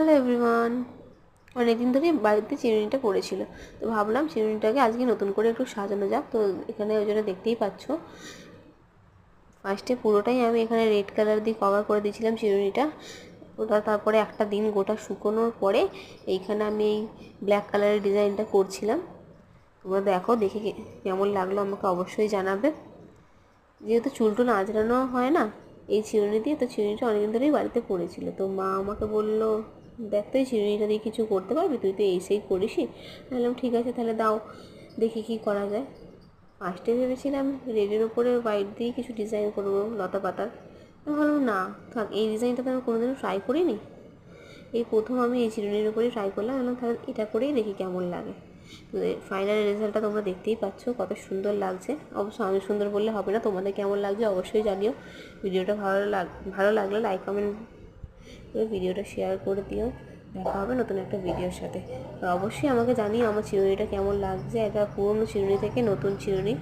Hello everyone অনেকদিন ধরে বাড়িতে চিরুনিটা পড়েছিল। তো ভাবলাম চিরুনিটাকে আজকে নতুন করে একটু সাজানো যাক। তো এখানে ওই জন্য দেখতেই পাচ্ছ। ফার্স্টে পুরোটাই আমি এখানে রেড কালার দিয়ে কভার করে দিয়েছিলাম চিরুনিটা। ওটা তারপরে একটা দিন গোটা শুকোনোর পরে এইখানে আমি এই ব্ল্যাক কালারের ডিজাইনটা করছিলাম। তোমরা দেখো, দেখে কেমন লাগল আমাকে অবশ্যই জানাবে। যেহেতু চুল টুল আঁচড়ানো হয় না, এই চিরুনি দিয়ে তো চিরুনিটা অনেকদিন ধরেই বাড়িতে পড়েছিল। তো মা আমাকে বলল দেখ তো চিরুনিটা দিয়ে কিছু করতে পারবি? তুই তো এই সেই করিসই বললাম, ঠিক আছে, তাহলে দাও, দেখি কী করা যায়। ফার্স্টে ভেবেছিলাম, রেডের ওপরে হোয়াইট দিয়ে কিছু ডিজাইন করব, লতা পাতার। আমি ভাবলাম না, থাক, এই ডিজাইনটা তো আমি কোনোদিনও ট্রাই করিনি। এই প্রথম আমি এই চিরুনির উপরেই ট্রাই করলাম বললাম, তাহলে এটা করেই দেখি কেমন লাগে। ফাইনাল রেজাল্টটা তোমরা দেখতেই পাচ্ছ, কত সুন্দর লাগছে। অবশ্য আমি সুন্দর বললে হবে না, তোমাদের কেমন লাগছে অবশ্যই জানিও। ভিডিওটা ভালো লাগ, ভালো লাগলে লাইক কমেন্ট করে ভিডিওটা শেয়ার করে দিও। দেখা হবে নতুন একটা ভিডিওর সাথে। আর অবশ্যই আমাকে জানিও আমার চিরুনিটা কেমন লাগছে, একটা পুরনো চিরুনি থেকে নতুন চিরুনি।